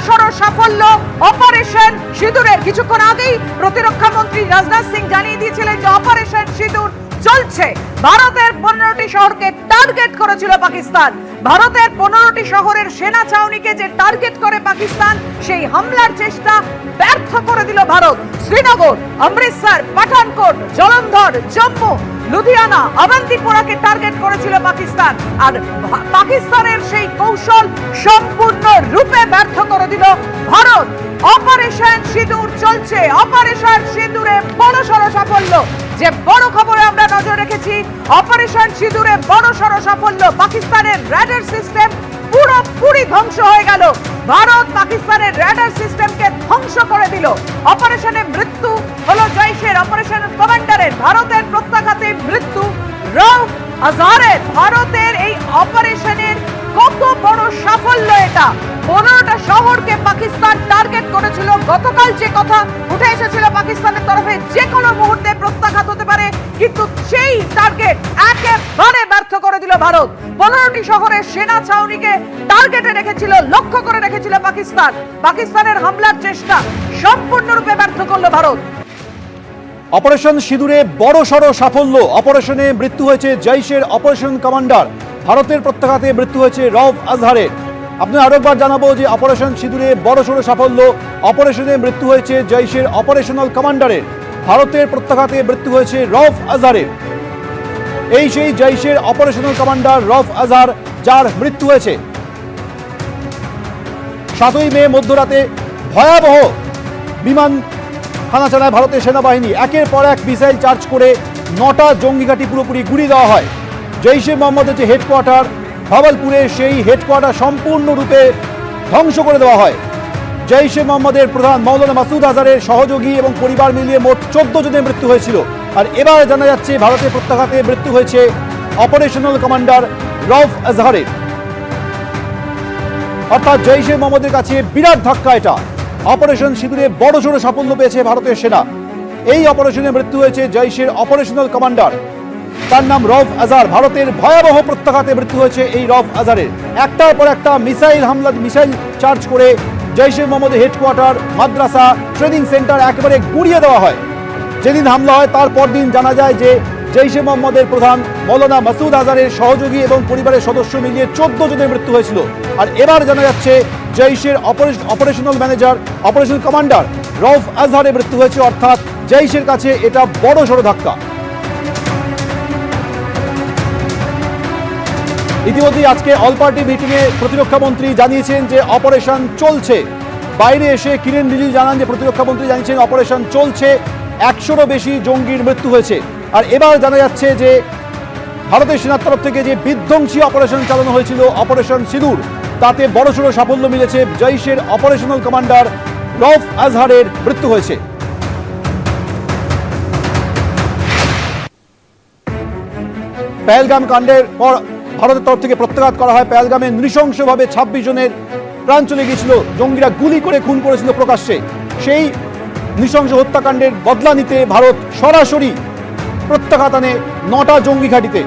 বড়সড় সাফল্য অপারেশন সিঁদুরের। কিছুক্ষণ আগেই প্রতিরক্ষা মন্ত্রী রাজনাথ সিং জানিয়ে দিয়েছিলেন যে অপারেশন সিঁদুর চলছে। ভারতের পনেরোটি শহরকে টার্গেট করেছিল পাকিস্তান। ভারতের পনেরোটি শহরের সেনা ছাউনিকে যে টার্গেট করে পাকিস্তান, সেই হামলার চেষ্টা ব্যর্থ করে দিল ভারত। শ্রীনগর, অমৃতসর, পাঠানকোট, জলন্ধর, জম্মু, লুধিয়ানা অবন্তিপোরাকে টার্গেট করেছিল পাকিস্তান। আর পাকিস্তানের সেই কৌশল সম্পূর্ণ রূপে ব্যর্থ করে দিল ভারত। অপারেশন সিঁদুর চলছে। অপারেশন সিঁদুরে বড় সড় সাফল্য। যে বড় খবরে আমরা নজর রেখেছি, অপারেশন সিঁদুরে বড় সড় সাফল্য। পাকিস্তানের র্যাডার সিস্টেম পুরোপুরি ধ্বংস হয়ে গেল। ভারত পাকিস্তানের র্যাডার সিস্টেমকে ধ্বংস করে দিল। অপারেশনে মৃত্যু হলো জৈশের, অপারেশন কমান্ডারের, ভারতের প্রত্যাঘাতে মৃত্যু রৌফ আজহারের। ভারতের এই অপারেশনের কত বড় সাফল্য এটা। পনেরোটা শহরকে পাকিস্তান টার্গেট করেছিল। গতকাল যে কথা উঠে এসেছিল পাকিস্তানের তরফে, যে কোনো মুহূর্তে প্রত্যাঘাত হতে পারে, কিন্তু সেই টার্গেট একেবারে ব্যর্থ করে দিল ভারত। পনেরোটি শহরের সেনা ছাউনিকে টার্গেটে রেখেছিল, লক্ষ্য করে রেখেছিল পাকিস্তান। পাকিস্তানের হামলার চেষ্টা সম্পূর্ণরূপে ব্যর্থ করল ভারত। অপারেশন সিঁদুরে বড় সড় সাফল্য। অপারেশনে মৃত্যু হয়েছে জৈশের অপারেশন কমান্ডার। ভারতের প্রত্যাঘাতে মৃত্যু হয়েছে রব আজহারের আপনার আরও একবার জানাব যে অপারেশন সিঁদুরে বড় সড় সাফল্য, অপারেশনে মৃত্যু হয়েছে জৈশের অপারেশনাল কমান্ডারের ভারতের প্রত্যাঘাতে মৃত্যু হয়েছে রফ আজহারের এই সেই জৈশের অপারেশনাল কমান্ডার রফ আজহার, যার মৃত্যু হয়েছে। সাতই মে মধ্যরাতে ভয়াবহ বিমান হানা চালায় ভারতের সেনাবাহিনী একের পর এক মিসাইল চার্জ করে নটা জঙ্গি ঘাঁটি পুরোপুরি গুড়িয়ে দেওয়া হয়। জৈশে মোহাম্মদের যে হেডকোয়ার্টার ভাগলপুরে সেই হেডকোয়ার্টার সম্পূর্ণরূপে ধ্বংস করে দেওয়া হয়। জৈশে মোহাম্মদের প্রধান মৌলানা মাসুদ আজহারের সহযোগী এবং পরিবার মিলিয়ে মোট চোদ্দ জনের মৃত্যু হয়েছিল। আর এবার জানা যাচ্ছে ভারতের প্রত্যাঘাতে মৃত্যু হয়েছে অপারেশনাল কমান্ডার রফ আজহারের। অর্থাৎ জৈশে মোহাম্মদের কাছে বিরাট ধাক্কা এটা। অপারেশন সিঁদুরে বড় সড়ো সাফল্য পেয়েছে ভারতের সেনা। এই অপারেশনে মৃত্যু হয়েছে জৈশের অপারেশনাল কমান্ডার তার নাম রফ আজার। ভারতের ভয়াবহ প্রত্যাঘাতে মৃত্যু হয়েছে এই রফ আজারের। একটার পর একটা মিসাইল হামলা, মিসাইল চার্জ করে জৈশে মোহাম্মদের হেডকোয়ার্টার, মাদ্রাসা, ট্রেনিং সেন্টার একেবারে গুড়িয়ে দেওয়া হয়। যেদিন হামলা হয়, তার পরদিন জানা যায় যে জৈশে মোহাম্মদের প্রধান মৌলানা মাসুদ আজারের সহযোগী এবং পরিবারের সদস্য মিলিয়ে চোদ্দ জনের মৃত্যু হয়েছিল। আর এবার জানা যাচ্ছে জৈশের operational manager operation commander Rauf আজহারের মৃত্যু হয়েছে। অর্থাৎ জৈশের কাছে এটা বড় সড়ো ধাক্কা। ইতিমধ্যেই আজকে অল পার্টি মিটিংয়ে প্রতিরক্ষামন্ত্রী জানিয়েছেন যে অপারেশন চলছে। বাইরে এসে কিরেন রিজিজু জানান যে প্রতিরক্ষামন্ত্রী জানিয়েছেন অপারেশন চলছে, একশোরও বেশি জঙ্গির মৃত্যু হয়েছে। আর এবার জানা যাচ্ছে যে ভারতের সেনার তরফ থেকে যে বিধ্বংসী অপারেশন চালানো হয়েছিল অপারেশন সিঁদুর, তাতে বড়সড় সাফল্য মিলেছে জৈশের অপারেশনাল কমান্ডার রফ আজহারের মৃত্যু হয়েছে। পেহেলগাম কাণ্ডের পর ভারতের তরফ থেকে প্রত্যাঘাত করা হয় পেহেলগামে নৃশংসভাবে ছাব্বিশ জনের প্রাণ চলে গিয়েছিল। জঙ্গিরা গুলি করে খুন করেছিল প্রকাশ্যে। সেই নৃশংস হত্যাকাণ্ডের বদলা নিতে ভারত সরাসরি প্রত্যাঘাত আনে নটা জঙ্গি ঘাঁটিতে।